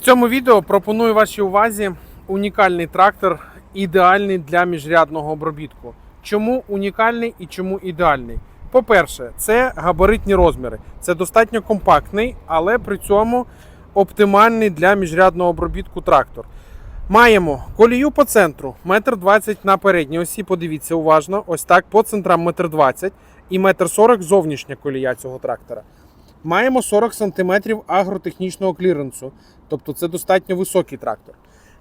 В цьому відео пропоную вашій увазі унікальний трактор, ідеальний для міжрядного обробітку. Чому унікальний і чому ідеальний? По-перше, це габаритні розміри. Це достатньо компактний, але при цьому оптимальний для міжрядного обробітку трактор. Маємо колію по центру, 1,20 м на передній осі. Подивіться уважно, ось так по центрам 1,20 м і 1,40 м зовнішня колія цього трактора. Маємо 40 см агротехнічного кліренсу, тобто це достатньо високий трактор.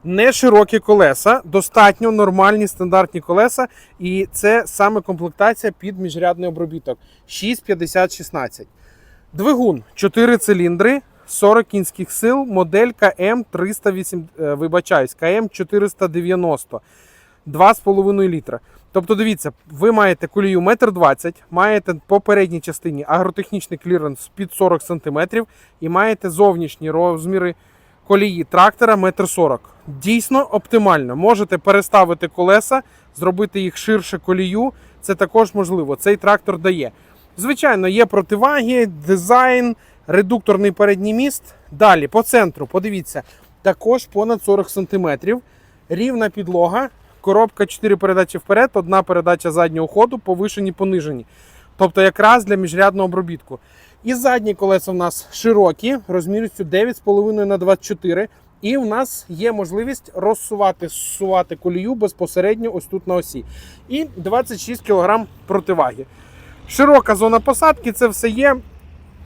Не широкі колеса, достатньо нормальні стандартні колеса, і це саме комплектація під міжрядний обробіток 650-16. Двигун 4 циліндри, 40 кінських сил, модель КМ 308, е, вибачаюсь, КМ 490, 2,5 літра. Тобто, дивіться, ви маєте колію 1,20 м, маєте по передній частині агротехнічний кліренс під 40 см і маєте зовнішні розміри колії трактора 1,40 м. Дійсно оптимально. Можете переставити колеса, зробити їх ширше колію. Це також можливо. Цей трактор дає. Звичайно, є противаги, дизайн, редукторний передній міст. Далі по центру, подивіться, також понад 40 см. Рівна підлога, коробка 4 передачі вперед, одна передача заднього ходу, повишені, понижені. Тобто якраз для міжрядного обробітку. І задні колеса у нас широкі, розмірністю 9,5 на 24 і у нас є можливість розсувати зсувати колію безпосередньо ось тут на осі. І 26 кг противаги. Широка зона посадки, це все є.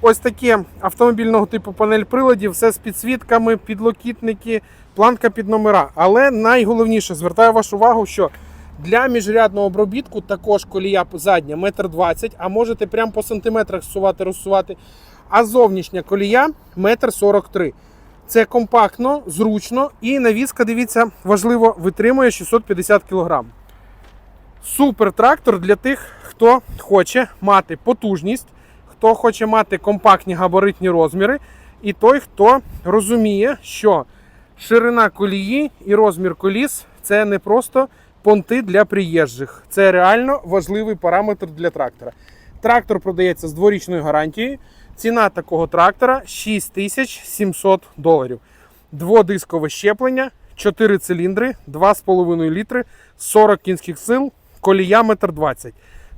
Ось таке автомобільного типу панель приладів, все з підсвітками, підлокітники, планка під номера. Але найголовніше звертаю вашу увагу, що для міжрядного обробітку також колія задня 1,20 м, а можете прямо по сантиметрах зсувати, розсувати. А зовнішня колія 1,43 м. Це компактно, зручно і навіска, дивіться, важливо, витримує 650 кг. Супер трактор для тих, хто хоче мати потужність, хто хоче мати компактні габаритні розміри, і той, хто розуміє, що ширина колії і розмір коліс це не просто понти для приїжджих. Це реально важливий параметр для трактора. Трактор продається з дворічною гарантією. Ціна такого трактора 6700 доларів. Дводискове щеплення, 4 циліндри, 2,5 літри, 40 кінських сил, колія 1,20 м.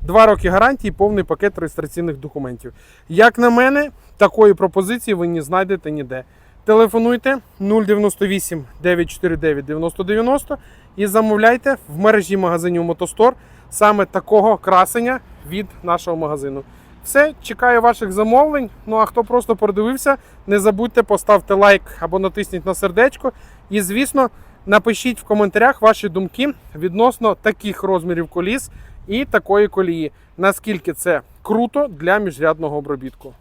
Два роки гарантії, повний пакет реєстраційних документів. Як на мене, такої пропозиції ви не знайдете ніде. Телефонуйте 098 949 9090 і замовляйте в мережі магазинів Мотостор саме такого красення від нашого магазину. Все, чекаю ваших замовлень. Ну а хто просто продивився, не забудьте поставте лайк або натисніть на сердечко. І, звісно, напишіть в коментарях ваші думки відносно таких розмірів коліс і такої колії. Наскільки це круто для міжрядного обробітку.